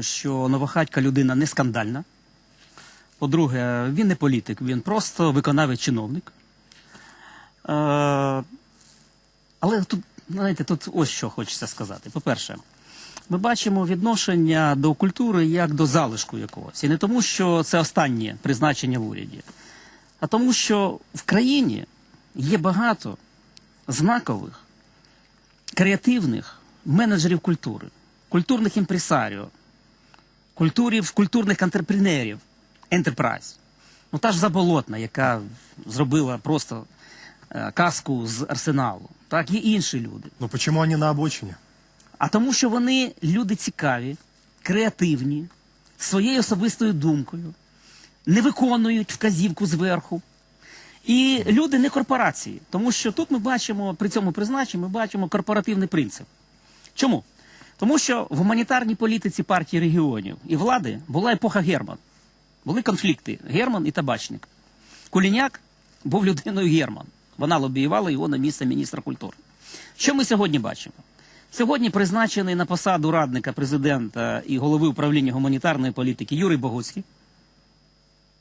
Що Новохатька людина не скандальна. По-друге, він не політик, він просто виконавець чиновник. Е, але тут, знаєте, тут ось що хочеться сказати. По-перше, ми бачимо відношення до культури як до залишку якогось. І не тому, що це останнє призначення в уряді, а тому, що в країні є багато знакових, креативних менеджерів культури, культурних імпресаріо, культурів, культурних антрепренерів, ентерпрайз. Ну та ж заболотна, яка зробила просто е, казку з арсеналу. Так, є інші люди. Но почему они на обочине? А тому, що вони люди цікаві, креативні, своєю особистою думкою, не виконують вказівку зверху. І люди не корпорації. Тому що тут ми бачимо, при цьому призначенні, ми бачимо корпоративний принцип. Чому? Тому що в гуманітарній політиці партії регіонів і влади була епоха Герман. Були конфлікти Герман і табачник. Куліняк був людиною Герман. Вона лобіювала його на місце міністра культури. Що ми сьогодні бачимо? Сьогодні призначений на посаду радника президента і голови управління гуманітарної політики Юрій Богуцький.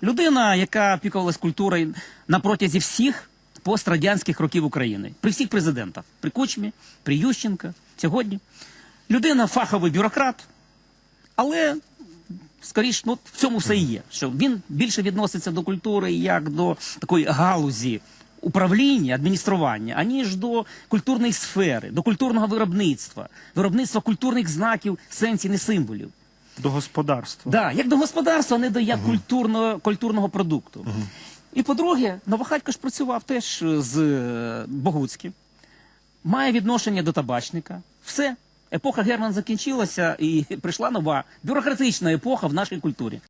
Людина, яка опікувалась культурою на протязі всіх пострадянських років України, при всіх президентах, при Кучмі, при Ющенка, сьогодні. Людина фаховий бюрократ, але скоріш, ну, в цьому все і є. Що він більше відноситься до культури як до такої галузі управління, адміністрування, аніж до культурної сфери, до культурного виробництва, виробництва культурних знаків, сенсів і символів. До господарства. Да, як до господарства, а не до як культурного, культурного продукту. І по-друге, Новохатько ж працював теж з е, Богуцьким, має відношення до табачника. Все. Епоха Герман закінчилася і прийшла нова бюрократична епоха в нашій культурі.